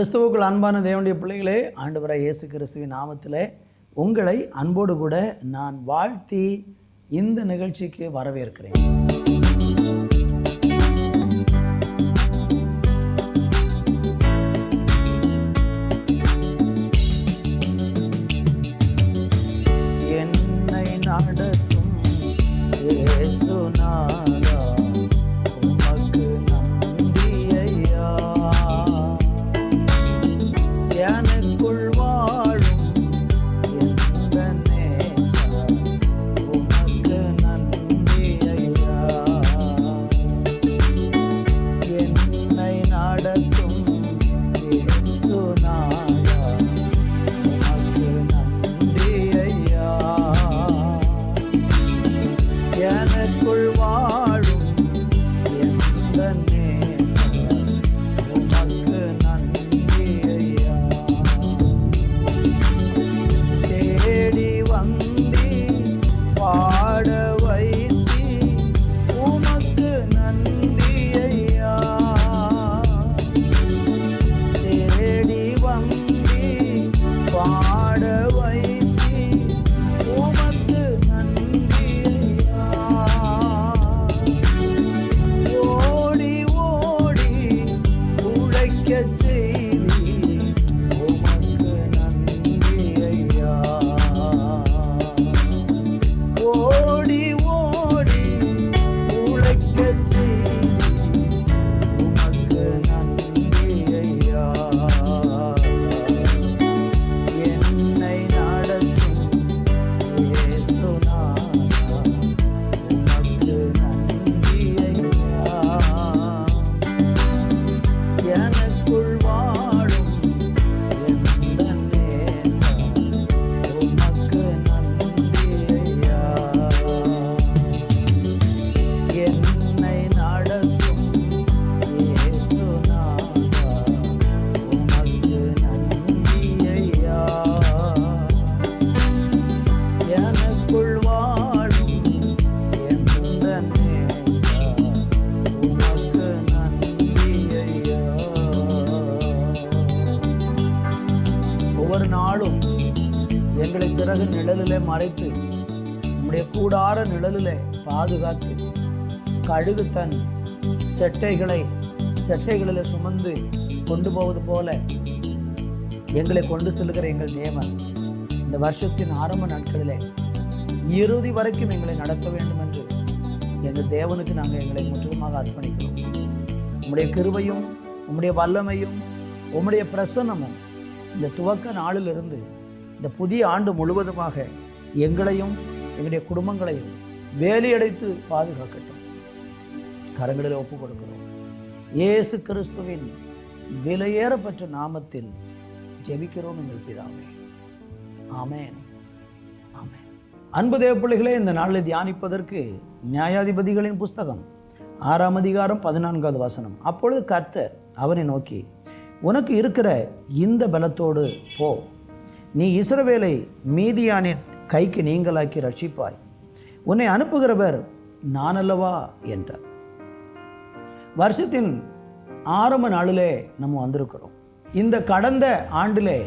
கிறிஸ்துவுக்குள் அன்பான தேவனுடைய பிள்ளைகளே ஆண்டவராய் இயேசு கிறிஸ்துவின் நாமத்தில் உங்களை அன்போடு கூட நான் வாழ்த்தி இந்த நிகழ்ச்சிக்கு வரவேற்கிறேன். நாளும் எங்களை சிறகு நிழலிலே மறைத்து உம்முடைய கூடார நிழலிலே பாதுகாத்து கழுகு தன் செட்டைகளை செட்டைகளில் சுமந்து கொண்டு போவது போல எங்களை கொண்டு செல்கிற எங்கள் தேவன். இந்த வருஷத்தின் ஆரம்ப நாட்களிலே இறுதி வரைக்கும் எங்களை நடத்த வேண்டும் என்று எங்கள் தேவனுக்கு நாங்கள் எங்களை முற்றிலுமாக அர்ப்பணிக்கிறோம். உம்முடைய கிருபையும் உம்முடைய வல்லமையும் உம்முடைய பிரசன்னமும் இந்த துவக்க நாளிலிருந்து இந்த புதிய ஆண்டு முழுவதுமாக எங்களையும் எங்களுடைய குடும்பங்களையும் வேலையடைத்து பாதுகாக்கட்டும். கரங்களில் ஒப்பு கொடுக்கிறோம் இயேசு கிறிஸ்துவின் விலையேறப்பட்ட நாமத்தில் ஜெபிக்கிறோம் எங்கள் பிதாவே. ஆமேன். ஆமேன். அன்பு தேவ பிள்ளைகளே இந்த நாளில் தியானிப்பதற்கு நியாயாதிபதிகளின் புஸ்தகம் ஆறாம் அதிகாரம் பதினான்காவது வசனம். அப்பொழுது கர்த்தர் அவனை நோக்கி உனக்கு இருக்கிற இந்த பலத்தோடு போ. நீ இஸ்ரவேலை மீதியானின் கைக்கு நீங்களாக்கி ரட்சிப்பாய் உன்னை அனுப்புகிறவர் நான் அல்லவா என்றார். வருஷத்தின் ஆரம்ப நாளிலே நம்ம வந்திருக்கிறோம். இந்த கடந்த ஆண்டிலே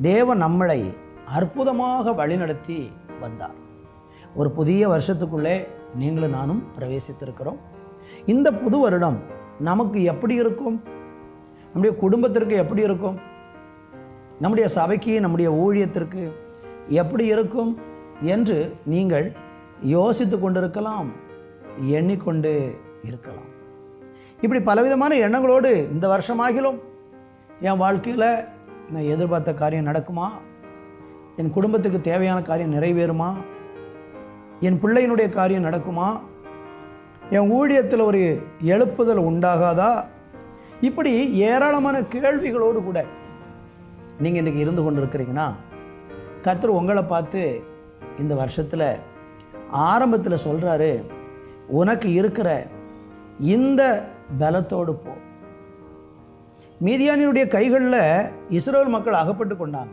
தேவன் நம்மளை அற்புதமாக வழிநடத்தி வந்தார். ஒரு புதிய வருஷத்துக்குள்ளே நீங்களும் நானும் பிரவேசித்திருக்கிறோம். இந்த புது வருடம் நமக்கு எப்படி இருக்கும்? நம்முடைய குடும்பத்திற்கு எப்படி இருக்கும்? நம்முடைய சபைக்கு நம்முடைய ஊழியத்திற்கு எப்படி இருக்கும் என்று நீங்கள் யோசித்து கொண்டிருக்கலாம் எண்ணிக்கொண்டு இருக்கலாம். இப்படி பலவிதமான எண்ணங்களோடு இந்த வருஷமாகிலும் என் வாழ்க்கையில் நான் எதிர்பார்த்த காரியம் நடக்குமா? என் குடும்பத்துக்கு தேவையான காரியம் நிறைவேறுமா? என் பிள்ளையினுடைய காரியம் நடக்குமா? என் ஊழியத்தில் ஒரு எழுப்புதல் உண்டாகாதா? இப்படி ஏராளமான கேள்விகளோடு கூட நீங்கள் இன்றைக்கி இருந்து கொண்டு இருக்கிறீங்கன்னா உங்களை பார்த்து இந்த வருஷத்தில் ஆரம்பத்தில் சொல்கிறாரு உனக்கு இருக்கிற இந்த பலத்தோடு போ. மீதியானியுடைய கைகளில் இஸ்ரோல் மக்கள் அகப்பட்டு கொண்டாங்க.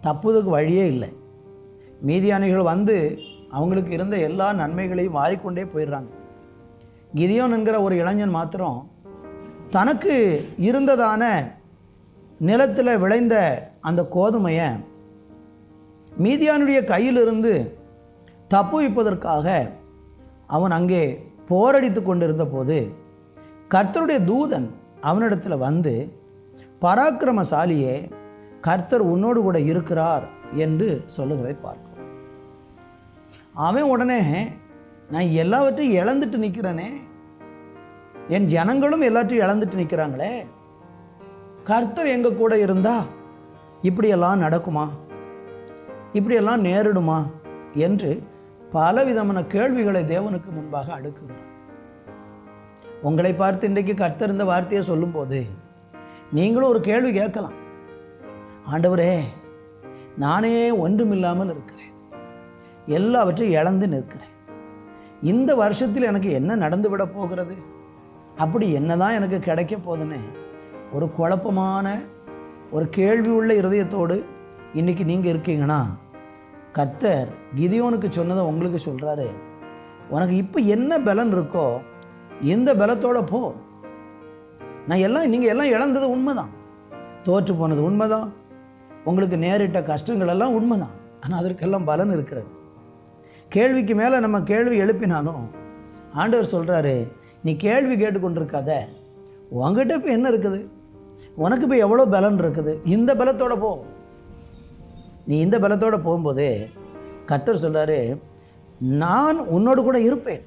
தப்புவதற்கு வழியே இல்லை. மீதியானிகள் வந்து அவங்களுக்கு இருந்த எல்லா நன்மைகளையும் மாறிக்கொண்டே போயிடுறாங்க. கிதியோன் என்கிற ஒரு இளைஞன் மாத்திரம் தனக்கு இருந்ததான நிலத்தில் விளைந்த அந்த கோதுமையை மீதியானுடைய கையிலிருந்து தப்புவிப்பதற்காக அவன் அங்கே போரடித்து கொண்டிருந்த போது கர்த்தருடைய தூதன் அவனிடத்தில் வந்து பராக்கிரமசாலியே கர்த்தர் உன்னோடு கூட இருக்கிறார் என்று சொல்லுகிறதை பார்க்கும் அவன் உடனே நான் எல்லாவற்றையும் இழந்துட்டு நிற்கிறேனே என் ஜனங்களும் எல்லாத்தையும் இழந்துட்டு நிற்கிறாங்களே கர்த்தர் எங்கள் கூட இருந்தா இப்படியெல்லாம் நடக்குமா? இப்படியெல்லாம் நேரிடுமா? என்று பலவிதமான கேள்விகளை தேவனுக்கு முன்பாக அடுக்குகிறார் உங்களை பார்த்து இன்றைக்கு கர்த்தர் இந்த வார்த்தையை சொல்லும்போது நீங்களும் ஒரு கேள்வி கேட்கலாம். ஆண்டவரே நானே ஒன்றுமில்லாமல் இருக்கிறேன். எல்லாவற்றையும் இழந்து நிற்கிறேன். இந்த வருஷத்தில் எனக்கு என்ன நடந்து விட போகிறது? அப்படி என்ன தான் எனக்கு கிடைக்க போகுதுன்னு ஒரு குழப்பமான ஒரு கேள்வி உள்ள இருதயத்தோடு இன்றைக்கி நீங்கள் இருக்கீங்கன்னா கர்த்தர் கிதியோனுக்கு சொன்னதை உங்களுக்கு சொல்கிறாரு உனக்கு இப்போ என்ன பலன் இருக்கோ எந்த பலத்தோட போ. நான் எல்லாம் நீங்கள் எல்லாம் இழந்தது உண்மைதான். தோற்று போனது உண்மைதான். உங்களுக்கு நேரிட்ட கஷ்டங்கள் எல்லாம் உண்மைதான். ஆனால் அதற்கெல்லாம் பலன் இருக்கிறது. கேள்விக்கு மேலே நம்ம கேள்வி எழுப்பினாலும் ஆண்டவர் சொல்கிறாரு நீ கேள்வி கேட்டுக்கொண்டிருக்காத. உங்ககிட்ட இப்போ என்ன இருக்குது? உனக்கு இப்போ எவ்வளோ பலன் இருக்குது? இந்த பலத்தோடு போ. நீ இந்த பலத்தோடு போகும்போதே கத்தர் சொல்கிறார் நான் உன்னோடு கூட இருப்பேன்.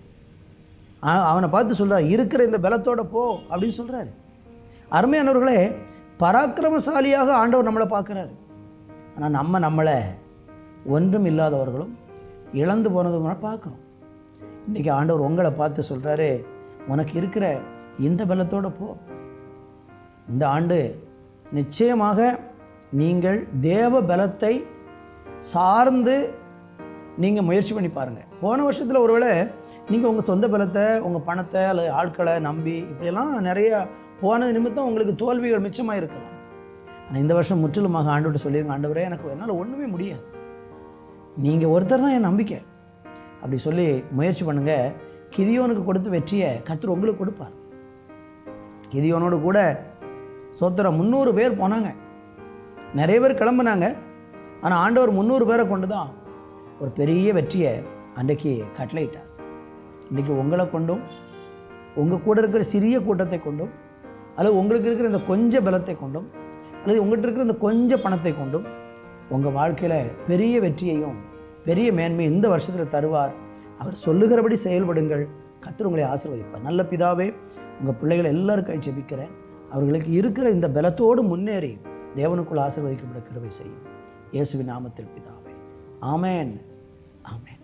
அவனை பார்த்து சொல்கிறார் இருக்கிற இந்த பலத்தோட போ அப்படின்னு சொல்கிறாரு அருமையானவர்களே பராக்கிரமசாலியாக ஆண்டவர் நம்மளை பார்க்குறாரு. ஆனால் நம்ம நம்மளை ஒன்றும் இல்லாதவர்களும் இழந்து போனதுமான பார்க்குறோம். இன்றைக்கி ஆண்டவர் உங்களை பார்த்து சொல்கிறாரு உனக்கு இருக்கிற இந்த பலத்தோட போ. இந்த ஆண்டு நிச்சயமாக நீங்கள் தேவ பலத்தை சார்ந்து நீங்கள் முயற்சி பண்ணி பாருங்கள் போன வருஷத்தில் ஒருவேளை நீங்கள் உங்கள் சொந்த பலத்தை உங்கள் பணத்தை அல்லது ஆட்களை நம்பி இப்படியெல்லாம் நிறைய போனது நிமித்தம் உங்களுக்கு தோல்விகள் மிச்சமாக இருக்கலாம் ஆனால் இந்த வருஷம் முற்றிலுமாக ஆண்டோட சொல்லியிருங்க ஆண்டவரே எனக்கு என்னால் ஒன்றுமே முடியாது. நீங்கள் ஒருத்தர் தான் என் நம்பிக்கை. அப்படி சொல்லி முயற்சி பண்ணுங்கள் கிதியோனுக்கு கொடுத்த வெற்றியை கர்த்தர் உங்களுக்கு கொடுப்பார். கிதியோனோடு கூட சோத்திர முந்நூறு பேர் போனாங்க. நிறைய பேர் கிளம்புனாங்க. ஆனால் ஆண்டவர் முந்நூறு பேரை கொண்டு தான் ஒரு பெரிய வெற்றியை அன்றைக்கு கட்டளையிட்டார். இன்றைக்கி உங்களை கொண்டும் உங்கள் கூட இருக்கிற சிறிய கூட்டத்தை கொண்டும் அல்லது உங்களுக்கு இருக்கிற இந்த கொஞ்ச பலத்தை கொண்டும் அல்லது உங்கள்கிட்ட இருக்கிற இந்த கொஞ்ச பணத்தை கொண்டும் உங்கள் வாழ்க்கையில் பெரிய வெற்றியையும் பெரிய மேன்மையும் இந்த வருஷத்தில் தருவார். அவர் சொல்லுகிறபடி செயல்படுங்கள். கத்தர் உங்களை ஆசிர்வதிப்பார். நல்ல பிதாவே உங்கள் பிள்ளைகளை எல்லாருக்கும் ஜெபிக்கிறேன். அவர்களுக்கு இருக்கிற இந்த பலத்தோடு முன்னேறி தேவனுக்குள் ஆசிர்வதிக்கப்பட கிருவை செய்யும். இயேசுவின் நாமத்தில் பிதாவே. ஆமேன். ஆமேன்.